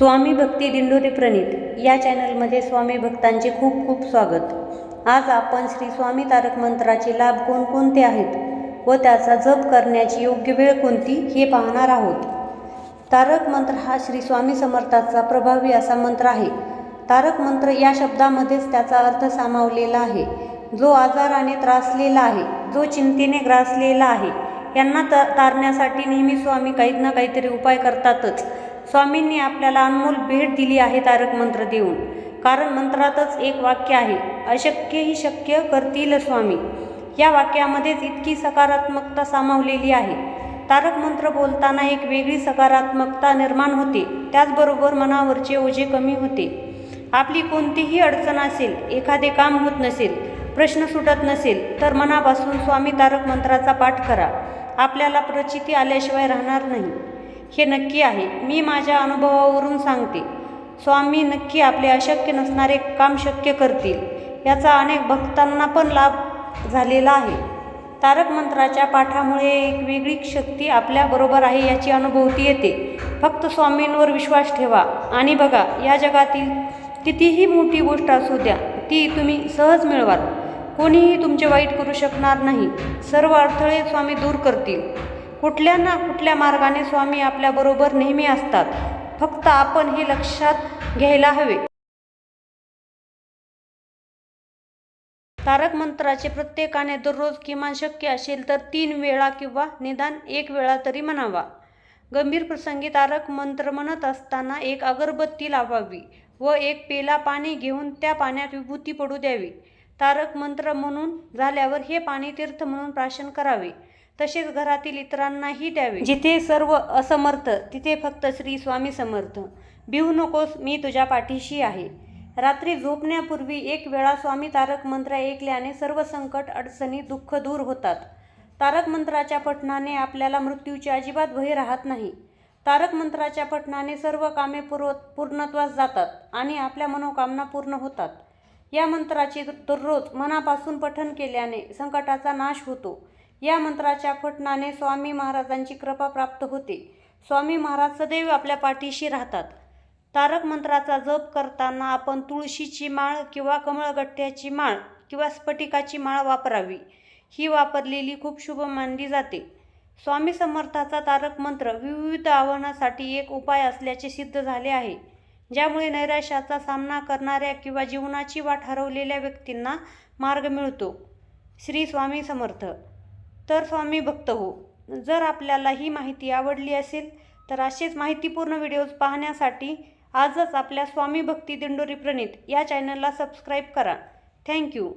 स्वामी भक्ती दिंडोरी प्रणित या चॅनलमध्ये स्वामी भक्तांचे खूप खूप स्वागत. आज आपण श्री स्वामी तारक मंत्राचे लाभ कोणकोणते आहेत व त्याचा जप करण्याची योग्य वेळ कोणती हे पाहणार आहोत. तारक मंत्र हा श्री स्वामी समर्थाचा प्रभावी असा मंत्र आहे. तारक मंत्र या शब्दामध्येच त्याचा अर्थ सामावलेला आहे. जो आजाराने त्रासलेला आहे जो चिंतेने ग्रासलेला आहे यांना त तारण्यासाठी नेहमी स्वामी काही ना काहीतरी उपाय करतातच. स्वामींनी आपल्याला अनमोल भेट दिली आहे तारक मंत्र देऊन. कारण मंत्रातच एक वाक्य आहे अशक्य ही शक्य करतील स्वामी. या वाक्यामध्येच इतकी सकारात्मकता सामावलेली आहे. तारक मंत्र बोलताना एक वेगळी सकारात्मकता निर्माण होते त्याचबरोबर मनावरचे ओझे कमी होते. आपली कोणतीही अडचण असेल एखादे काम होत नसेल प्रश्न सुटत नसेल तर मनापासून स्वामी तारक मंत्राचा पाठ करा. आपल्याला प्रचिती आल्याशिवाय राहणार नाही. हे नक्की आहे. मी माझ्या अनुभवावरून सांगते. स्वामी नक्की आपले अशक्य नसणारे काम शक्य करतील. याचा अनेक भक्तांना पण लाभ झालेला आहे. तारक मंत्राच्या पाठामुळे एक वेगळी शक्ती आपल्याबरोबर आहे याची अनुभूती येते. फक्त स्वामींवर विश्वास ठेवा. आणि बघा या जगातील कितीही मोठी गोष्ट असू द्या ती तुम्ही सहज मिळवाल. कोणीही तुमचे वाईट करू शकणार नाही. सर्व अडथळे स्वामी दूर करतील. कुठल्या ना कुठल्या मार्गाने स्वामी आपल्याबरोबर नेहमी असतात. फक्त आपण हे लक्षात घ्यायला हवे. तारक मंत्राचे प्रत्येकाने दररोज किमान शक्य असेल तर तीन वेळा किंवा निदान एक वेळा तरी म्हणावा. गंभीर प्रसंगी तारक मंत्र म्हणत असताना एक अगरबत्ती लावावी व एक पेला पाणी घेऊन त्या पाण्यात विभूती पडू द्यावी. तारक मंत्र म्हणून झाल्यावर हे पाणी तीर्थ म्हणून प्राशन करावे. तसेच घरातील इतरांनाही द्यावे. जिथे सर्व असमर्थ तिथे फक्त श्री स्वामी समर्थ. भिऊ नकोस मी तुझ्या पाठीशी आहे. रात्री झोपण्यापूर्वी एक वेळा स्वामी तारक मंत्र ऐकल्याने सर्व संकट अडचणी दुःख दूर होतात. तारक मंत्राच्या पठणाने आपल्याला मृत्यूची अजिबात भय राहत नाही. तारक मंत्राच्या पठणाने सर्व कामे पूर्व पूर्णत्वास जातात आणि आपल्या मनोकामना पूर्ण होतात. या मंत्राचे दररोज मनापासून पठण केल्याने संकटाचा नाश होतो. या मंत्राच्या फटणाने स्वामी महाराजांची कृपा प्राप्त होते. स्वामी महाराज सदैव आपल्या पाठीशी राहतात. तारक मंत्राचा जप करताना आपण तुळशीची माळ किंवा कमळगठ्ठ्याची माळ किंवा स्फटिकाची माळ वापरावी. ही वापरलेली खूप शुभ मानली जाते. स्वामी समर्थाचा तारक मंत्र विविध आव्हानासाठी एक उपाय असल्याचे सिद्ध झाले आहे. ज्यामुळे नैराश्याचा सामना करणाऱ्या किंवा जीवनाची वाट हरवलेल्या व्यक्तींना मार्ग मिळतो. श्री स्वामी समर्थ. तर स्वामी भक्त हो. जर आपल्याला ही माहिती आवडली असेल तर असेच माहितीपूर्ण व्हिडिओज पाहण्यासाठी आजच आपल्या स्वामी भक्ती दिंडोरी प्रणित या चॅनलला सबस्क्राईब करा. थँक्यू.